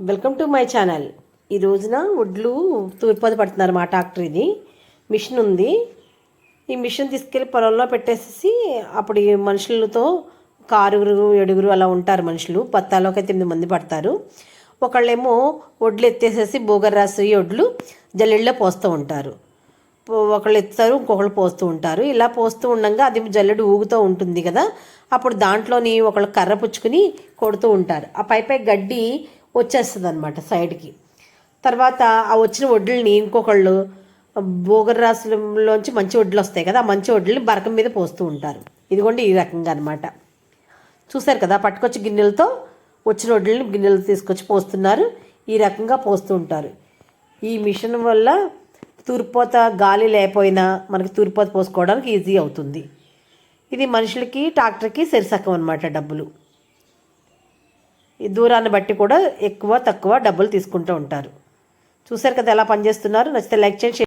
Welcome to my channel. ఈ రోజున వడ్లు తూర్పది పడుతున్నారు మా ట్రాక్టర్ ఇది. మిషన్ ఉంది. ఈ మిషన్ తీసుకెళ్ళి పొలంలో పెట్టేసేసి అప్పుడు ఈ మనుషులతో ఒక ఆరుగురు ఏడుగురు అలా ఉంటారు మనుషులు. పత్తాలోకి అయితే ఎనిమిది మంది పడతారు. ఒకళ్ళేమో వడ్లు ఎత్తేసేసి బోగర్ వడ్లు జల్లెళ్ళలో పోస్తూ ఉంటారు. పో- ఒకళ్ళు ఎత్తుతారు ఇంకొకళ్ళు పోస్తూ ఉంటారు. ఇలా పోస్తూ ఉండగా అది జల్లెడు ఊగుతూ ఉంటుంది కదా. అప్పుడు దాంట్లోని ఒకళ్ళు కర్ర పుచ్చుకుని కొడుతూ ఉంటారు. ఆ పై పై గడ్డి వచ్చేస్తుంది అనమాట సైడ్కి. తర్వాత ఆ వచ్చిన వడ్లని ఇంకొకళ్ళు బోగర్ రాసులలోంచి మంచి వడ్లు వస్తాయి కదా ఆ మంచి వడ్లని బరకం మీద పోస్తూ ఉంటారు. ఇదిగోండి ఈ రకంగా అనమాట చూశారు కదా పట్టుకొచ్చి గిన్నెలతో వచ్చిన వడ్లని గిన్నెలు తీసుకొచ్చి పోస్తున్నారు. ఈ రకంగా పోస్తూ ఉంటారు. ఈ మిషన్ వల్ల తూర్పోత గాలి లేకపోయినా మనకి తూర్పోత పోసుకోవడానికి ఈజీ అవుతుంది. ఇది మనుషులకి ట్రాక్టర్కి సరిసక్కం అనమాట డబ్బులు. ఈ దూరాన్ని బట్టి కూడా ఎక్కువ తక్కువ డబ్బులు తీసుకుంటూ ఉంటారు. చూసారు కదా ఎలా పనిచేస్తున్నారు? నచ్చితే లైక్ చేయండి